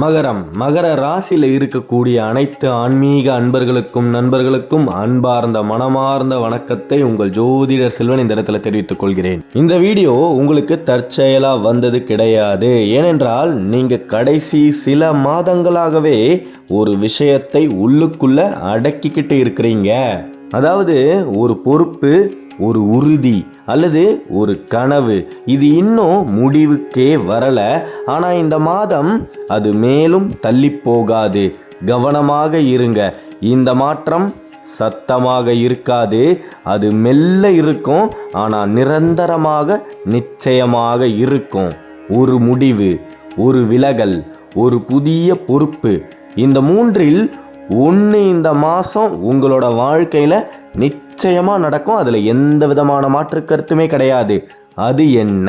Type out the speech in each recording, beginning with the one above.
மகரம். மகர ராசியில் இருக்கக்கூடிய அனைத்து ஆன்மீக அன்பர்களுக்கும் நண்பர்களுக்கும் அன்பார்ந்த மனமார்ந்த வணக்கத்தை உங்கள் ஜோதிடர் செல்வன் இந்த இடத்துல தெரிவித்துக் கொள்கிறேன். இந்த வீடியோ உங்களுக்கு தற்செயலாக வந்தது கிடையாது. ஏனென்றால் நீங்க கடைசி சில மாதங்களாகவே ஒரு விஷயத்தை உள்ளுக்குள்ள அடக்கிக்கிட்டு இருக்கிறீங்க. அதாவது ஒரு பொறுப்பு ஒரு உறுதி அல்லது ஒரு கனவு. இது இன்னும் முடிவுக்கே வரல. ஆனால் இந்த மாதம் அது மேலும் தள்ளி போகாது. கவனமாக இருங்க. இந்த மாற்றம் சத்தமாக இருக்காது. அது மெல்ல இருக்கும். ஆனால் நிரந்தரமாக நிச்சயமாக இருக்கும். ஒரு முடிவு ஒரு விலகல் ஒரு புதிய பொறுப்பு. இந்த மூன்றில் ஒன்று இந்த மாதம் உங்களோட வாழ்க்கையில் நிச்சயமாக நடக்கும். அதில் எந்த விதமான மாற்று கருத்துமே கிடையாது. அது என்ன?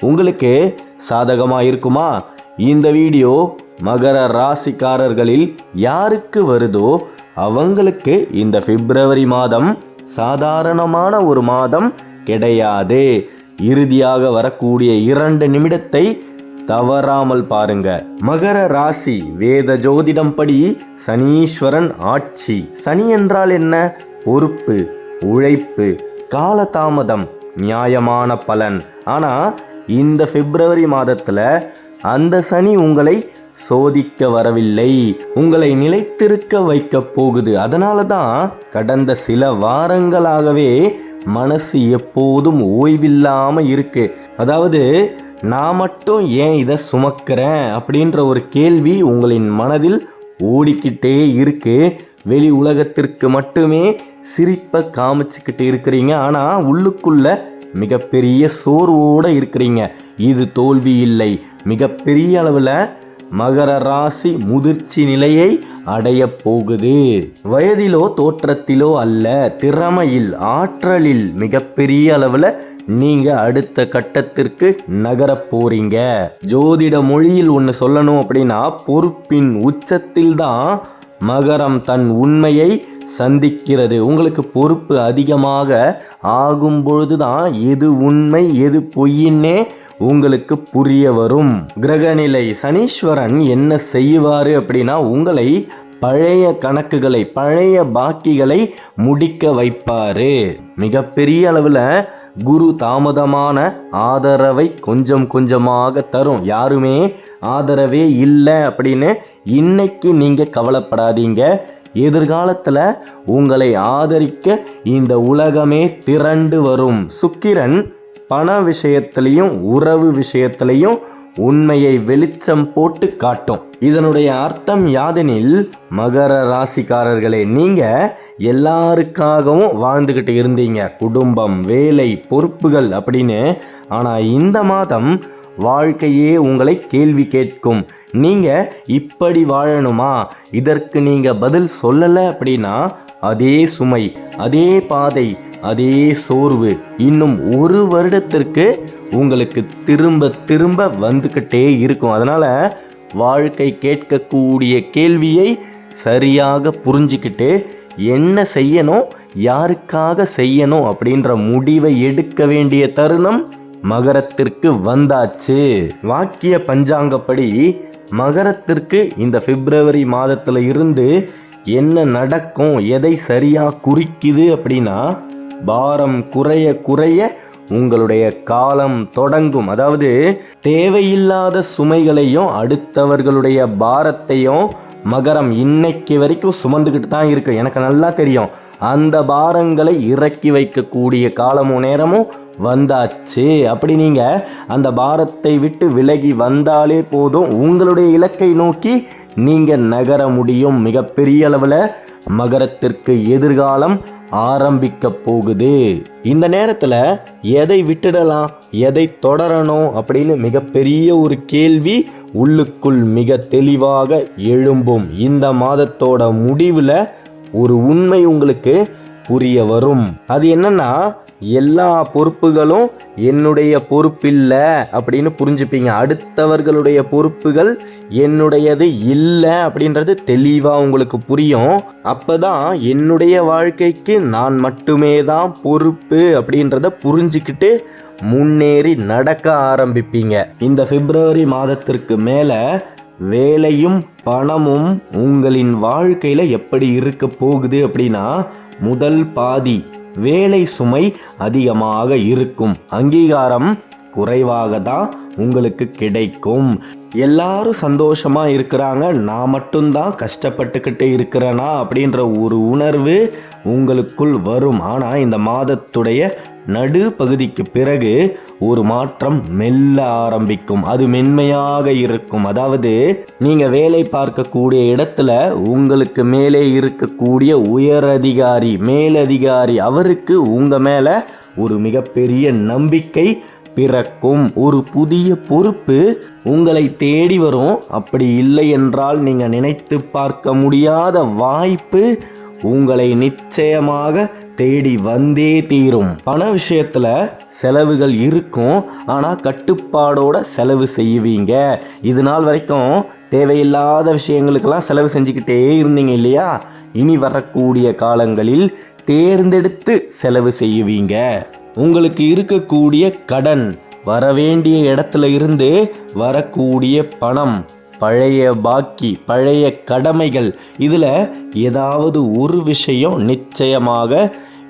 உங்களுக்கு சாதகமாக இருக்குமா? இந்த வீடியோ மகர ராசிக்காரர்களில் யாருக்கு வருதோ அவங்களுக்கு இந்த பிப்ரவரி மாதம் சாதாரணமான ஒரு மாதம் கிடையாது. இறுதியாக வரக்கூடிய இரண்டு நிமிடத்தை தவறாமல் பாருங்க. மகர ராசி வேத ஜோதிடம் படி சனீஸ்வரன் ஆட்சி. சனி என்றால் என்ன? பொறுப்பு. உழைப்பு காலதாமதம் நியாயமான பலன். ஆனால் இந்த பிப்ரவரி மாதத்தில் அந்த சனி உங்களை சோதிக்க வரவில்லை. உங்களை நிலைத்திருக்க வைக்க போகுது. அதனால தான் கடந்த சில வாரங்களாகவே மனசு எப்போதும் ஓய்வில்லாமல் இருக்கு. அதாவது நான் மட்டும் ஏன் இதை சுமக்கிறேன் அப்படின்ற ஒரு கேள்வி உங்களின் மனதில் ஓடிக்கிட்டே இருக்கு. வெளி உலகத்திற்கு மட்டுமே சிரிப்பை காமிச்சுக்கிட்டு இருக்கிறீங்க. ஆனால் உள்ளுக்குள்ள மிகப்பெரிய சோர்வோடு இருக்கிறீங்க. இது தோல்வி இல்லை. மிகப்பெரிய அளவில் மகர ராசி முதிர்ச்சி நிலையை அடைய போகுது. வயதிலோ தோற்றத்திலோ அல்ல திறமையில் ஆற்றலில் மிகப்பெரிய அளவில் நீங்க அடுத்த கட்டத்திற்கு நகரப் போறீங்க. ஜோதிட மொழியில் ஒன்று சொல்லணும் அப்படின்னா பொறுப்பின் உச்சத்தில் தான் மகரம் தன் உண்மையை சந்திக்கிறது. உங்களுக்கு பொறுப்பு அதிகமாக ஆகும் பொழுதுதான் எது உண்மை எது பொய்யின்னே உங்களுக்கு புரிய வரும். கிரகநிலை சனீஸ்வரன் என்ன செய்வார் அப்படின்னா உங்களை பழைய கணக்குகளை பழைய பாக்கிகளை முடிக்க வைப்பார். மிகப்பெரிய அளவில் குரு தாமதமான ஆதரவை கொஞ்சம் கொஞ்சமாக தரும். யாருமே ஆதரவே இல்லை அப்படின்னு இன்னைக்கு நீங்கள் கவலைப்படாதீங்க. எதிர்காலத்தில் உங்களை ஆதரிக்க இந்த உலகமே திரண்டு வரும். சுக்கிரன் பண விஷயத்திலையும் உறவு விஷயத்திலையும் உண்மையை வெளிச்சம் போட்டு காட்டும். இதனுடைய அர்த்தம் யாதெனில் மகர ராசிக்காரர்களே நீங்க எல்லாருக்காகவும் வாழ்ந்துக்கிட்டு இருந்தீங்க. குடும்பம் வேலை பொறுப்புகள் அப்படின்னு. ஆனால் இந்த மாதம் வாழ்க்கையே உங்களை கேள்வி கேட்கும். நீங்கள் இப்படி வாழணுமா? இதற்கு நீங்கள் பதில் சொல்லலை அப்படின்னா அதே சுமை அதே பாதை அதே சோர்வு இன்னும் ஒரு வருடத்திற்கு உங்களுக்கு திரும்ப திரும்ப வந்துக்கிட்டே இருக்கும். அதனால் வாழ்க்கை கேட்கக்கூடிய கேள்வியை சரியாக புரிஞ்சுக்கிட்டு என்ன செய்யணும் யாருக்காக செய்யணும் அப்படின்ற முடிவை எடுக்க வேண்டிய தருணம் மகரத்திற்கு வந்தாச்சு. வாக்கிய பஞ்சாங்கப்படி மகரத்திற்கு இந்த பிப்ரவரி மாதத்தில் இருந்து என்ன நடக்கும் எதை சரியாக குறிக்குது அப்படின்னா பாரம் குறைய குறைய உங்களுடைய காலம் தொடங்கும். அதாவது தேவையில்லாத சுமைகளையும் அடுத்தவர்களுடைய பாரத்தையும் மகரம் இன்னைக்கு வரைக்கும் சுமந்துக்கிட்டு தான் இருக்கு. எனக்கு நல்லா தெரியும். அந்த பாரங்களை இறக்கி வைக்கக்கூடிய காலமும் நேரமும் வந்தாச்சு. அப்படி நீங்கள் அந்த பாரத்தை விட்டு விலகி வந்தாலே போதும். உங்களுடைய இலக்கை நோக்கி நீங்கள் நகர முடியும். மிகப்பெரிய அளவில் மகரத்திற்கு எதிர்காலம் ஆரம்பிக்க போகுது. இந்த நேரத்தில் எதை விட்டுடலாம்? எதை தொடரணும்? அப்படின்னு மிகப்பெரிய ஒரு கேள்வி உள்ளுக்குள் மிக தெளிவாக எழும்பும். இந்த மாதத்தோட முடிவில் ஒரு உண்மை உங்களுக்கு புரிய வரும். அது என்னன்னா எல்லா பொறுப்புகளும் என்னுடைய பொறுப்பில்லை அப்படின்னு புரிஞ்சுப்பீங்க. அடுத்தவர்களுடைய பொறுப்புகள் என்னுடையது இல்லை அப்படின்றது தெளிவாக உங்களுக்கு புரியும். அப்போதான் என்னுடைய வாழ்க்கைக்கு நான் மட்டுமே தான் பொறுப்பு அப்படின்றத புரிஞ்சுக்கிட்டு முன்னேறி நடக்க ஆரம்பிப்பீங்க. இந்த பிப்ரவரி மாதத்திற்கு மேலே வேலையும் பணமும் உங்களின் வாழ்க்கையில் எப்படி இருக்க போகுது அப்படின்னா முதல் பாதி வேலை சுமை அதிகமாக இருக்கும். அங்கீகாரம் குறைவாக தான் உங்களுக்கு கிடைக்கும். எல்லாரும் சந்தோஷமா இருக்கிறாங்க. நான் மட்டும்தான் கஷ்டப்பட்டுக்கிட்டு இருக்கிறேனா அப்படின்ற ஒரு உணர்வு உங்களுக்குள் வரும். ஆனால் இந்த மாதத்துடைய நடு பகுதிக்கு பிறகு ஒரு மாற்றம் மெல்ல ஆரம்பிக்கும். அது மென்மையாக இருக்கும். அதாவது நீங்க வேலை பார்க்கக்கூடிய இடத்துல உங்களுக்கு மேலே இருக்கக்கூடிய உயர் அதிகாரி மேலதிகாரி அவருக்கு உங்க மேல ஒரு மிகப்பெரிய நம்பிக்கை பிறக்கும். ஒரு புதிய பொறுப்பு உங்களை தேடி வரும். அப்படி இல்லை என்றால் நீங்கள் நினைத்து பார்க்க முடியாத வாய்ப்பு உங்களை நிச்சயமாக தேடி வந்தே தீரும். பண விஷயத்துல செலவுகள் இருக்கும். ஆனால் கட்டுப்பாடோட செலவு செய்வீங்க. இது நாள் வரைக்கும் தேவையில்லாத விஷயங்களுக்கெல்லாம் செலவு செஞ்சுக்கிட்டே இருந்தீங்க இல்லையா? இனி வரக்கூடிய காலங்களில் தேர்ந்தெடுத்து செலவு செய்வீங்க. உங்களுக்கு இருக்கக்கூடிய கடன் வரவேண்டிய இடத்துல இருந்து வரக்கூடிய பணம் பழைய பாக்கி பழைய கடமைகள் இதில் ஏதாவது ஒரு விஷயம் நிச்சயமாக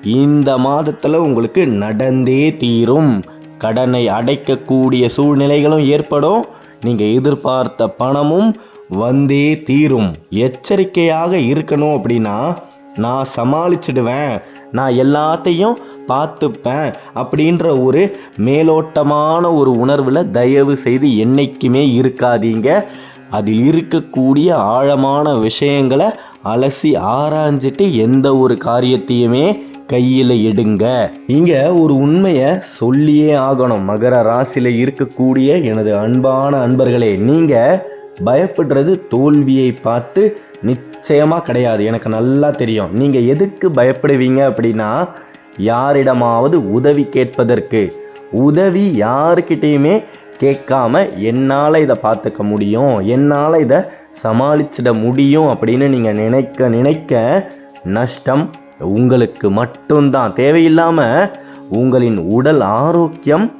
இந்த மாதத்தில் உங்களுக்கு நடந்தே தீரும். கடனை அடைக்கக்கூடிய சூழ்நிலைகளும் ஏற்படும். நீங்கள் எதிர்பார்த்த பணமும் வந்தே தீரும். எச்சரிக்கையாக இருக்கணும் அப்படின்னா நான் சமாளிச்சிடுவேன். நான் எல்லாத்தையும் பார்த்துப்பேன் அப்படின்ற ஒரு மேலோட்டமான ஒரு உணர்வில் தயவு செய்து என்னைக்குமே இருக்காதீங்க. அதில் இருக்கக்கூடிய ஆழமான விஷயங்களை அலசி ஆராய்ஞ்சிட்டு எந்த ஒரு காரியத்தையுமே கையில் எடுங்க. இங்கே ஒரு உண்மையை சொல்லியே ஆகணும். மகர ராசியில் இருக்கக்கூடிய எனது அன்பான அன்பர்களே நீங்கள் பயப்படுறது தோல்வியை பார்த்து நிச்சயமாக கிடையாது. எனக்கு நல்லா தெரியும். நீங்கள் எதுக்கு பயப்படுவீங்க அப்படின்னா யாரிடமாவது உதவி கேட்பதற்கு. உதவி யாருக்கிட்டேயுமே கேட்காம என்னால் இதை பார்த்துக்க முடியும். என்னால் இதை சமாளிச்சிட முடியும் அப்படின்னு நீங்கள் நினைக்க நினைக்க நஷ்டம் உங்களுக்கு மட்டும்தான். தேவையில்லாமல் உங்களின் உடல் ஆரோக்கியம்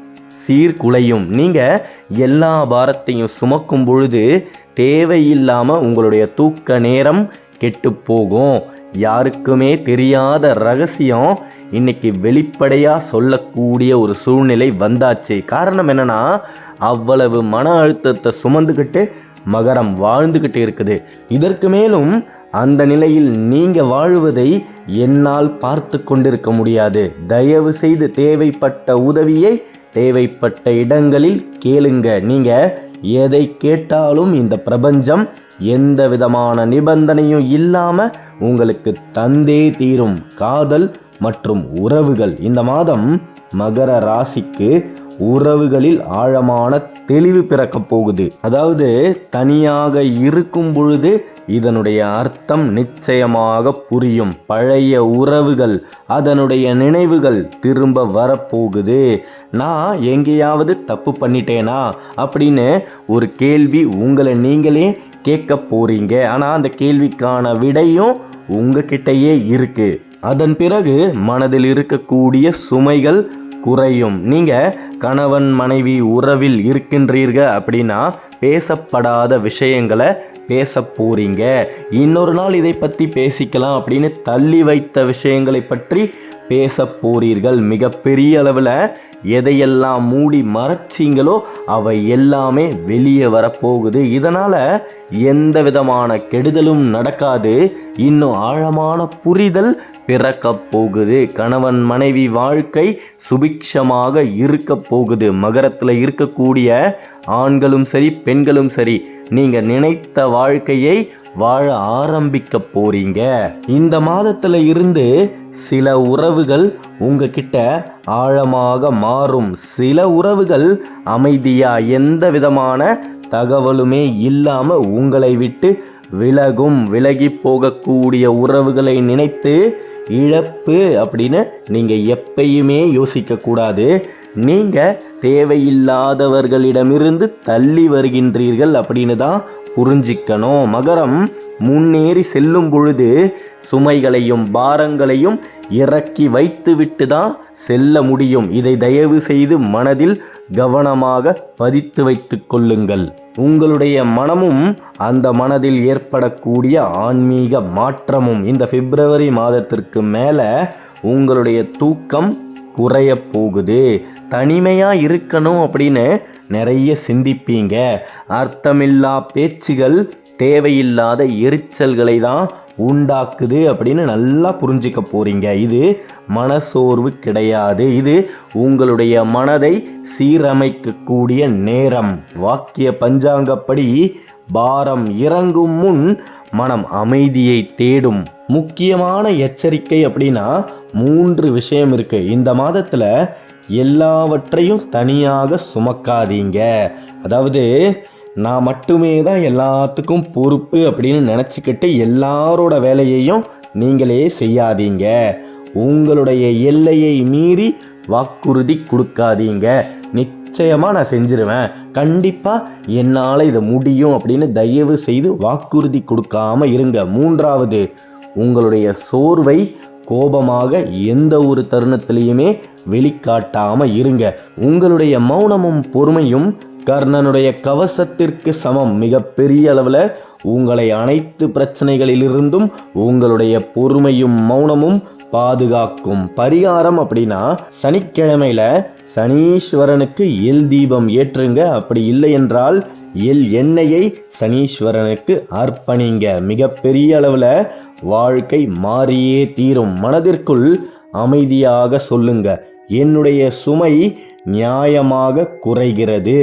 சீர்குலையும். நீங்கள் எல்லா பாரத்தையும் சுமக்கும் பொழுது தேவையில்லாமல் உங்களுடைய தூக்க நேரம் கெட்டு போகும். யாருக்குமே தெரியாத ரகசியம் இன்னைக்கு வெளிப்படையாக சொல்லக்கூடிய ஒரு சூழ்நிலை வந்தாச்சு. காரணம் என்னென்னா அவ்வளவு மன அழுத்தத்தை சுமந்துக்கிட்டு மகரம் வாழ்ந்துக்கிட்டு இருக்குது. இதற்கு மேலும் அந்த நிலையில் நீங்கள் வாழ்வதை என்னால் பார்த்து கொண்டிருக்க முடியாது. தயவு செய்து தேவைப்பட்ட உதவியை தேவைப்பட்ட இடங்களில் கேளுங்க. நீங்கள் எதை கேட்டாலும் இந்த பிரபஞ்சம் எந்த விதமான நிபந்தனையும் இல்லாமல் உங்களுக்கு தந்தே தீரும். காதல் மற்றும் உறவுகள். இந்த மாதம் மகர ராசிக்கு உறவுகளில் ஆழமான தெளிவு பிறக்கப் போகுது. அதாவது தனியாக இருக்கும் பொழுது இதனுடைய அர்த்தம் நிச்சயமாக புரியும். பழைய உறவுகள் அதனுடைய நினைவுகள் திரும்ப வரப்போகுது. நான் எங்கேயாவது தப்பு பண்ணிட்டேனா அப்படின்னு ஒரு கேள்வி உங்களை நீங்களே கேட்க போறீங்க. ஆனால் அந்த கேள்விக்கான விடையும் உங்ககிட்டயே இருக்கு. அதன் பிறகு மனதில் இருக்கக்கூடிய சுமைகள் குறையும். நீங்கள் கணவன் மனைவி உறவில் இருக்கின்றீர்கள் அப்படின்னா பேசப்படாத விஷயங்களை பேச போகிறீங்க இன்னொரு நாள் இதை பற்றி பேசிக்கலாம் அப்படின்னு தள்ளி வைத்த விஷயங்களை பற்றி பேச போறீர்கள். மிகப்பெரிய அளவில் எதையெல்லாம் மூடி மறைச்சிங்களோ அவை எல்லாமே வெளியே வரப்போகுது இதனால் எந்த விதமான கெடுதலும் நடக்காது. இன்னும் ஆழமான புரிதல் பிறக்கப் போகுது. கணவன் மனைவி வாழ்க்கை சுபிக்ஷமாக இருக்க போகுது. மகரத்தில் இருக்கக்கூடிய ஆண்களும் சரி பெண்களும் சரி நீங்கள் நினைத்த வாழ்க்கையை வாழ ஆரம்பிக்க போறீங்க. இந்த மாதத்துல இருந்து சில உறவுகள் உங்ககிட்ட ஆழமாக மாறும். சில உறவுகள் அமைதியா எந்த விதமான தகவலுமே இல்லாம உங்களை விட்டு விலகும் விலகி போகக்கூடிய உறவுகளை நினைத்து இழப்பு அப்படின்னு நீங்க எப்பயுமே யோசிக்க கூடாது. தேவையில்லாதவர்களிடமிருந்து தள்ளி வருகின்றீர்கள் அப்படின்னு தான் புரிஞ்சிக்கணும். மகரம் முன்னேறி செல்லும் பொழுது சுமைகளையும் பாரங்களையும் இறக்கி வைத்துவிட்டு தான் செல்ல முடியும். இதை தயவு செய்து மனதில் கவனமாக பதித்து வைத்துக் கொள்ளுங்கள். உங்களுடைய மனமும் அந்த மனதில் ஏற்படக்கூடிய ஆன்மீக மாற்றமும் இந்த பிப்ரவரி மாதத்திற்கு மேலே உங்களுடைய தூக்கம் குறைய போகுது. தனிமையாக இருக்கணும் அப்படின்னு நிறைய சிந்திப்பீங்க. அர்த்தமில்லா பேச்சுகள் தேவையில்லாத எரிச்சல்களை தான் உண்டாக்குது அப்படின்னு நல்லா புரிஞ்சிக்க போகிறீங்க இது மனசோர்வு கிடையாது. இது உங்களுடைய மனதை சீரமைக்கக்கூடிய நேரம். வாக்கிய பஞ்சாங்கப்படி பாரம் இறங்கும் முன் மனம் அமைதியை தேடும். முக்கியமான எச்சரிக்கை அப்படின்னா மூன்று விஷயம் இருக்குது இந்த மாதத்தில் எல்லாவற்றையும் தனியாக சுமக்காதீங்க. அதாவது நான் மட்டுமே தான் எல்லாத்துக்கும் பொறுப்பு அப்படின்னு நினச்சிக்கிட்டு எல்லாரோட வேலையையும் நீங்களே செய்யாதீங்க. உங்களுடைய எல்லையை மீறி வாக்குறுதி கொடுக்காதீங்க. நிச்சயமாக நான் செஞ்சிருவேன். கண்டிப்பாக என்னால் இது முடியும் அப்படின்னு தயவு செய்து வாக்குறுதி கொடுக்காம இருங்க. மூன்றாவது உங்களுடைய சோர்வை கோபமாக எந்த ஒரு தருணத்திலையுமே வெளிக்காட்டாம இருங்க. உங்களுடைய மௌனமும் பொறுமையும் கர்ணனுடைய கவசத்திற்கு சமம். மிகப்பெரிய அளவில் உங்களை அனைத்து பிரச்சனைகளிலிருந்தும் உங்களுடைய பொறுமையும் மௌனமும் பாதுகாக்கும். பரிகாரம் அப்படின்னா சனிக்கிழமையில சனீஸ்வரனுக்கு எல் தீபம் ஏற்றுங்க. அப்படி இல்லை என்றால் எல் எண்ணெயை சனீஸ்வரனுக்கு அர்ப்பணிங்க. மிகப்பெரிய அளவில் வாழ்க்கை மாறியே தீரும். மனதிற்குள் அமைதியாக சொல்லுங்க. என்னுடைய சுமை நியாயமாக குறைகிறது.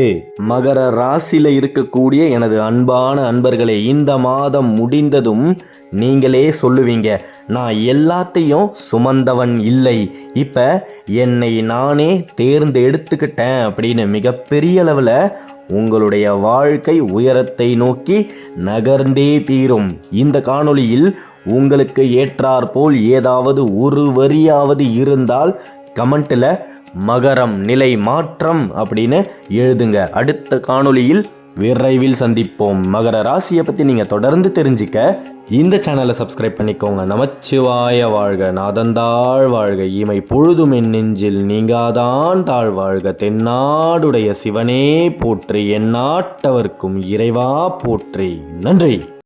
மகர ராசியில் இருக்கக்கூடிய எனது அன்பான அன்பர்களே இந்த மாதம் முடிந்ததும் நீங்களே சொல்லுவீங்க நான் எல்லாத்தையும் சுமந்தவன் இல்லை. இப்போ என்னை நானே தேர்ந்து எடுத்துக்கிட்டேன் அப்படின்னு மிகப்பெரிய அளவில் உங்களுடைய வாழ்க்கை உயரத்தை நோக்கி நகர்ந்தே தீரும். இந்த காணொளியில் உங்களுக்கு ஏற்றாற்போல் ஏதாவது ஒரு வரியாவது இருந்தால் கமெண்ட்டில் மகரம் நிலை மாற்றம் அப்படின்னு எழுதுங்க. அடுத்த காணொளியில் விரைவில் சந்திப்போம். மகர ராசியை பற்றி நீங்கள் தொடர்ந்து தெரிஞ்சுக்க இந்த சேனலை சப்ஸ்கிரைப் பண்ணிக்கோங்க. நமச்சிவாய வாழ்க. நாதந்தாழ் வாழ்க. இமை பொழுதும் என் நெஞ்சில் நீங்காதான் தாழ் வாழ்க. தென்னாடுடைய சிவனே போற்றி எந்நாட்டவர்க்கும் இறைவா போற்றி. நன்றி.